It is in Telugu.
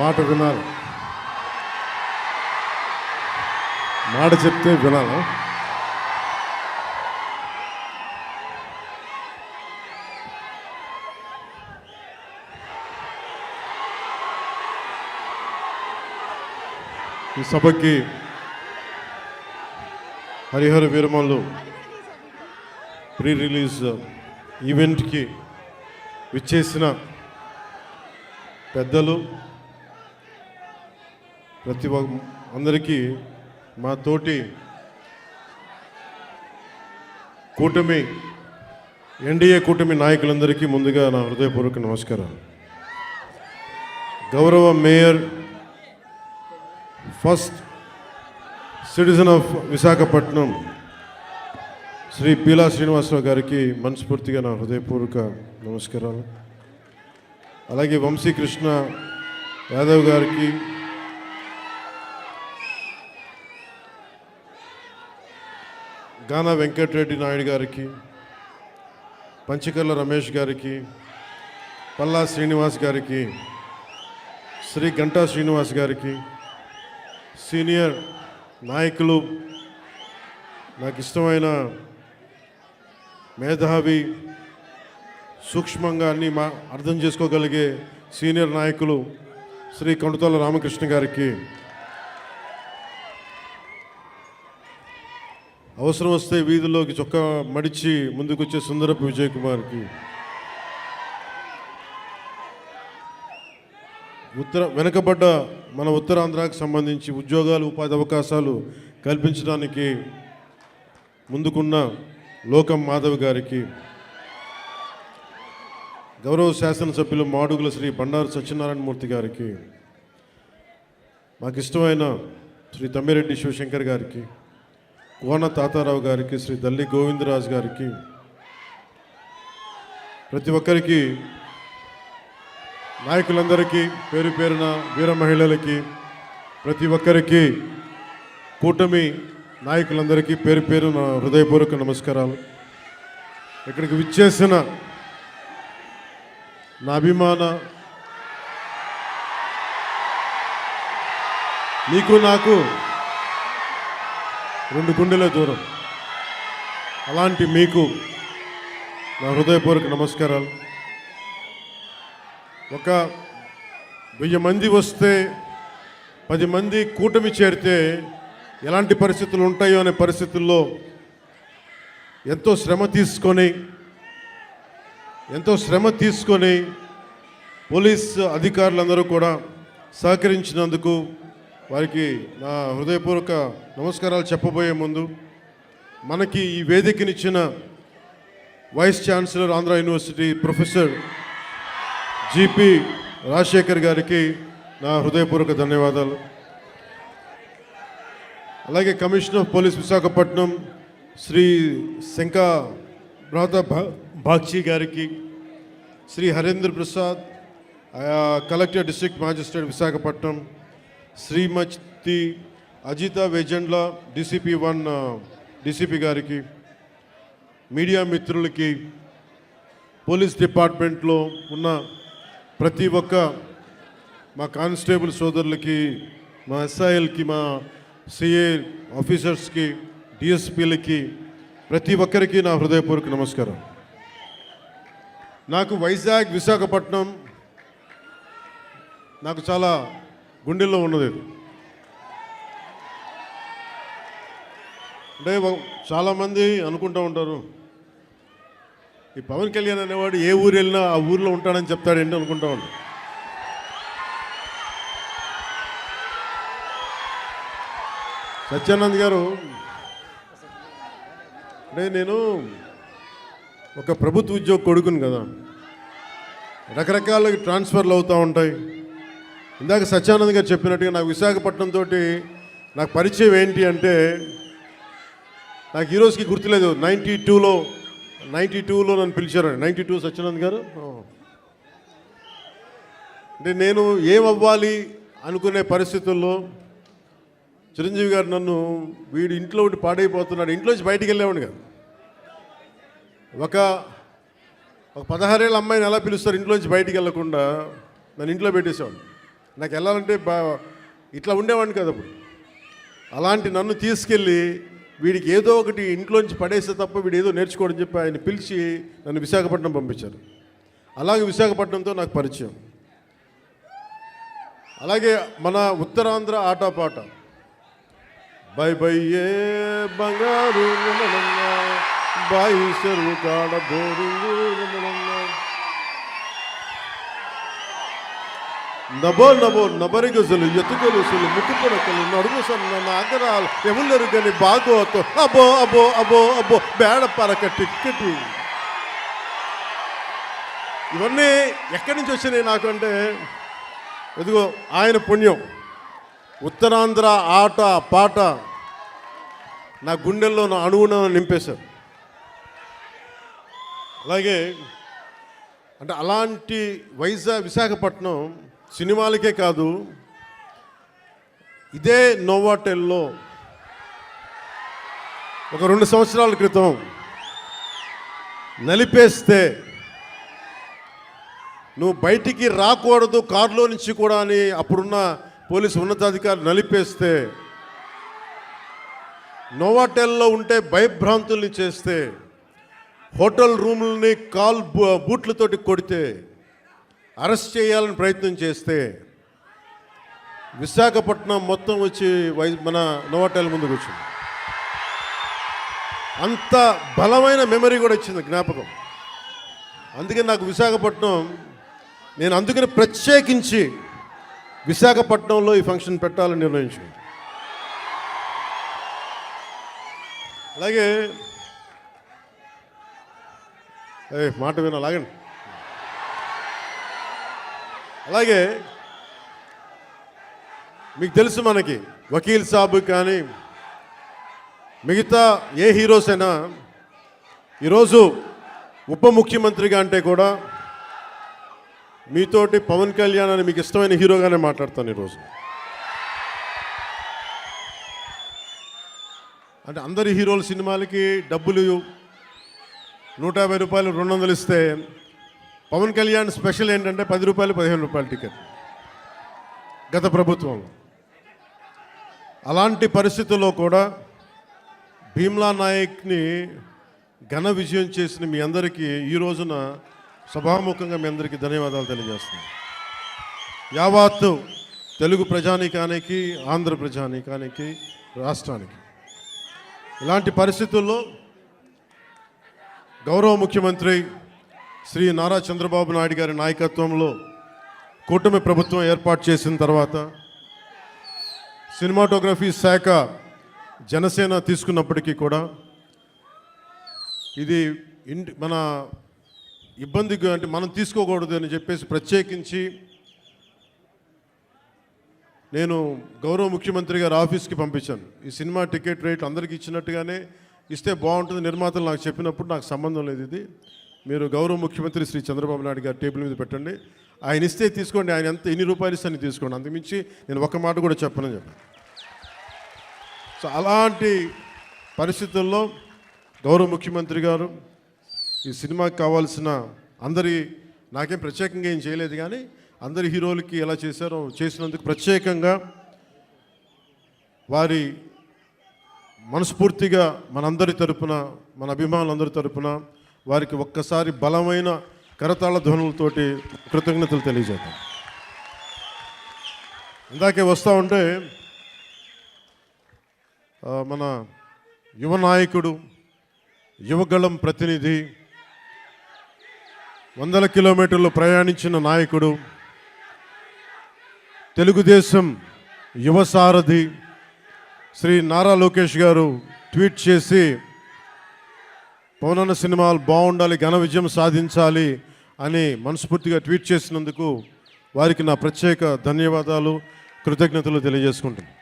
మాట వినాలి. మాట చెప్తే వినాలా? ఈ సభకి హరిహర వీరమల్లు ప్రీ రిలీజ్ ఈవెంట్కి విచ్చేసిన పెద్దలు ప్రతి ఒక్క అందరికీ మా తోటి కూటమి ఎన్డీఏ కూటమి నాయకులందరికీ ముందుగా నా హృదయపూర్వక నమస్కారాలు. గౌరవ mayor first citizen of Visakhapatnam Shri Peela Srinivasarao గారికి మనస్ఫూర్తిగా నా హృదయపూర్వక నమస్కారాలు. అలాగే వంశీకృష్ణ యాదవ్ గారికి గానా వెంకటరెడ్డి నాయుడు గారికి పంచకర్ల రమేష్ గారికి పల్లా శ్రీనివాస్ గారికి శ్రీ గంటా శ్రీనివాస్ గారికి సీనియర్ నాయకులు నాకు ఇష్టమైన మేధావి సూక్ష్మంగా అన్ని మా అర్థం చేసుకోగలిగే సీనియర్ నాయకులు శ్రీ కొండతోల రామకృష్ణ గారికి అవసరం వస్తే వీధిలోకి చొక్కా మడిచి ముందుకొచ్చే సుందరపు విజయ్ కుమార్కి ఉత్తర వెనుకబడ్డ మన ఉత్తరాంధ్రాకి సంబంధించి ఉద్యోగాలు ఉపాధి అవకాశాలు కల్పించడానికి ముందుకున్న లోకం మాధవ్ గారికి గౌరవ శాసనసభ్యులు మాడుగుల శ్రీ బండారు సత్యనారాయణమూర్తి గారికి మాకు ఇష్టమైన శ్రీ తమ్మిరెడ్డి శివశంకర్ గారికి కోన తాతారావు గారికి శ్రీ దల్లి గోవిందరాజు గారికి ప్రతి ఒక్కరికి నాయకులందరికీ పేరు పేరున వీర మహిళలకి ప్రతి ఒక్కరికి కూటమి నాయకులందరికీ పేరు పేరున హృదయపూర్వక నమస్కారాలు. ఇక్కడికి విచ్చేసిన నా అభిమాన నీకు నాకు రెండు గుండెల దూరం. అలాంటి మీకు నా హృదయపూర్వక నమస్కారాలు. ఒక వెయ్యి మంది వస్తే పది మంది కూటమి చేరితే ఎలాంటి పరిస్థితులు ఉంటాయో అనే పరిస్థితుల్లో ఎంతో శ్రమ తీసుకొని ఎంతో శ్రమ తీసుకొని పోలీస్ అధికారులందరూ కూడా సహకరించినందుకు వారికి నా హృదయపూర్వక నమస్కారాలు చెప్పబోయే ముందు మనకి ఈ వేదికనిచ్చిన vice chancellor Andhra university professor GP Rajasekhar గారికి నా హృదయపూర్వక ధన్యవాదాలు. అలాగే commissioner of police Visakhapatnam Shri Shankha Brata భా- బాక్షి గారికి Shri Harendra Prasad collector district magistrate Visakhapatnam Shrimati Ajitha Vejendla DCP one DCP గారికి మీడియా మిత్రులకి పోలీస్ డిపార్ట్మెంట్లో ఉన్న ప్రతి ఒక్క మా కానిస్టేబుల్ సోదరులకి మా ఎస్ఐఎల్కి మా సిఏ ఆఫీసర్స్కి డిఎస్పీలకి ప్రతి ఒక్కరికి నా హృదయపూర్వక నమస్కారం. నాకు వైజాగ్ విశాఖపట్నం నాకు చాలా గుండెల్లో ఉన్నది అంటే చాలామంది అనుకుంటూ ఉంటారు ఈ పవన్ కళ్యాణ్ అనేవాడు ఏ ఊరు వెళ్ళినా ఆ ఊర్లో ఉంటాడని చెప్తాడేంటి అనుకుంటా ఉంటాడు సత్యానంద్ గారు అంటే నేను ఒక ప్రభుత్వ ఉద్యోగ కొడుకుని కదా రకరకాల ట్రాన్స్ఫర్లు అవుతూ ఉంటాయి. ఇందాక సత్యానంద్ గారు చెప్పినట్టుగా నాకు విశాఖపట్నం తోటి నాకు పరిచయం ఏంటి అంటే నాకు ఈ రోజుకి గుర్తులేదు. నైంటీ టూలో నైంటీ టూలో నన్ను పిలిచారు నైంటీ టూ సత్యానంద్ గారు. అంటే నేను ఏమవ్వాలి అనుకునే పరిస్థితుల్లో చిరంజీవి గారు నన్ను వీడు ఇంట్లో ఉండి పాడైపోతున్నాడు. ఇంట్లోంచి బయటికి వెళ్ళేవాడు కదా. ఒక ఒక పదహారేళ్ళ అమ్మాయిని ఎలా పిలుస్తారు? ఇంట్లోంచి బయటికి వెళ్ళకుండా నన్ను ఇంట్లో పెట్టేసేవాడు నాకు వెళ్ళాలంటే బా ఇట్లా ఉండేవాడిని కదా అప్పుడు. అలాంటి నన్ను తీసుకెళ్ళి వీడికి ఏదో ఒకటి ఇంట్లోంచి పడేస్తే తప్ప వీడు ఏదో నేర్చుకోవడం చెప్పి ఆయన పిలిచి నన్ను విశాఖపట్నం పంపించారు. అలాగే విశాఖపట్నంతో నాకు పరిచయం. అలాగే మన ఉత్తరాంధ్ర ఆటపాట. బై బై ఏ బంగారు బాయి చెరువు కాడ బోరింగు రమణమ్మ. నభో నభో నబరిగజలు ఎత్తుకొలుసులు ముక్కు నడుము సన్న నాగరాలు ఎములరు గని బాగోతో అబో అబో అబో అబో బేడ పరక టిక్కటి. ఇవన్నీ ఎక్కడి నుంచి వచ్చినాయి నాకు అంటే ఇదిగో ఆయన పుణ్యం. ఉత్తరాంధ్ర ఆట పాట నా గుండెల్లో నా అణువున నింపేశారు. అలాగే అంటే అలాంటి వైజాగ్ విశాఖపట్నం సినిమాలకే కాదు ఇదే నోవాటెల్లో ఒక రెండు సంవత్సరాల క్రితం నలిపేస్తే నువ్వు బయటికి రాకూడదు కారులో నుంచి కూడా అని అప్పుడున్న పోలీసు ఉన్నతాధికారులు నలిపేస్తే నోవాటెల్లో ఉంటే భయభ్రాంతుల్ని చేస్తే హోటల్ రూముల్ని కాల్ బూ- బూట్లతోటి కొడితే అరెస్ట్ చేయాలని ప్రయత్నం చేస్తే విశాఖపట్నం మొత్తం వచ్చి వై మన నోవాటెల్ ముందుకు వచ్చింది అంత బలమైన మెమరీ కూడా వచ్చింది జ్ఞాపకం. అందుకే నాకు విశాఖపట్నం నేను అందుకని ప్రత్యేకించి విశాఖపట్నంలో ఈ ఫంక్షన్ పెట్టాలని నిర్ణయించుకుంది అలాగే మాట విన అలాగండి అలాగే మీకు తెలుసు మనకి వకీల్ సాబ్ కానీ మిగతా ఏ హీరోస్ అయినా ఈరోజు ఉప ముఖ్యమంత్రిగా అంటే కూడా మీతోటి పవన్ కళ్యాణ్ అని మీకు ఇష్టమైన హీరోగానే మాట్లాడతాను ఈరోజు. అంటే అందరి హీరోల సినిమాలకి డబ్బులు నూట యాభై రూపాయలు రెండు వందలు ఇస్తే పవన్ కళ్యాణ్ స్పెషల్ ఏంటంటే పది రూపాయలు పదిహేను రూపాయల టికెట్. గత ప్రభుత్వంలో అలాంటి పరిస్థితుల్లో కూడా భీమ్లా నాయక్ని ఘన విజయం చేసిన మీ అందరికీ ఈ రోజున సభాముఖంగా మీ అందరికీ ధన్యవాదాలు తెలియజేస్తున్నాను. యావత్తు తెలుగు ప్రజానీకానికి ఆంధ్ర ప్రజానీకానికి రాష్ట్రానికి. ఇలాంటి పరిస్థితుల్లో గౌరవ ముఖ్యమంత్రి శ్రీ నారా చంద్రబాబు నాయుడు గారి నాయకత్వంలో కూటమి ప్రభుత్వం ఏర్పాటు చేసిన తర్వాత సినిమాటోగ్రఫీ శాఖ జనసేన తీసుకున్నప్పటికీ కూడా ఇది ఇంటి మన ఇబ్బందికి అంటే మనం తీసుకోకూడదు అని చెప్పేసి ప్రత్యేకించి నేను గౌరవ ముఖ్యమంత్రి గారి ఆఫీస్కి పంపించాను. ఈ సినిమా టికెట్ రేట్ అందరికీ ఇచ్చినట్టుగానే ఇస్తే బాగుంటుంది నిర్మాతలు నాకు చెప్పినప్పుడు నాకు సంబంధం లేదు ఇది. మీరు గౌరవ ముఖ్యమంత్రి శ్రీ చంద్రబాబు నాయుడు గారి టేబుల్ మీద పెట్టండి. ఆయన ఇస్తే తీసుకోండి. ఆయన ఎంత ఎన్ని రూపాయలు ఇస్తే తీసుకోండి. అంతకుమించి నేను ఒక మాట కూడా చెప్పనని చెప్పాను. సో అలాంటి పరిస్థితుల్లో గౌరవ ముఖ్యమంత్రి గారు ఈ సినిమాకి కావాల్సిన అందరి నాకేం ప్రత్యేకంగా ఏం చేయలేదు కానీ అందరి హీరోలకి ఎలా చేశారో చేసినందుకు ప్రత్యేకంగా వారి మనస్ఫూర్తిగా మనందరి తరపున మన అభిమానులందరి తరపున వారికి ఒక్కసారి బలమైన కరతాళ ధ్వనులతోటి కృతజ్ఞతలు తెలియజేద్దాం. ఇందాకే వస్తూ ఉంటే మన యువ నాయకుడు యువగళం ప్రతినిధి వందల కిలోమీటర్లు ప్రయాణించిన నాయకుడు తెలుగుదేశం యువ సారథి శ్రీ నారా లోకేష్ గారు ట్వీట్ చేసి పవనన్న సినిమాలు బాగుండాలి ఘన విజయం సాధించాలి అని మనస్ఫూర్తిగా ట్వీట్ చేసినందుకు వారికి నా ప్రత్యేక ధన్యవాదాలు కృతజ్ఞతలు తెలియజేసుకుంటున్నాను.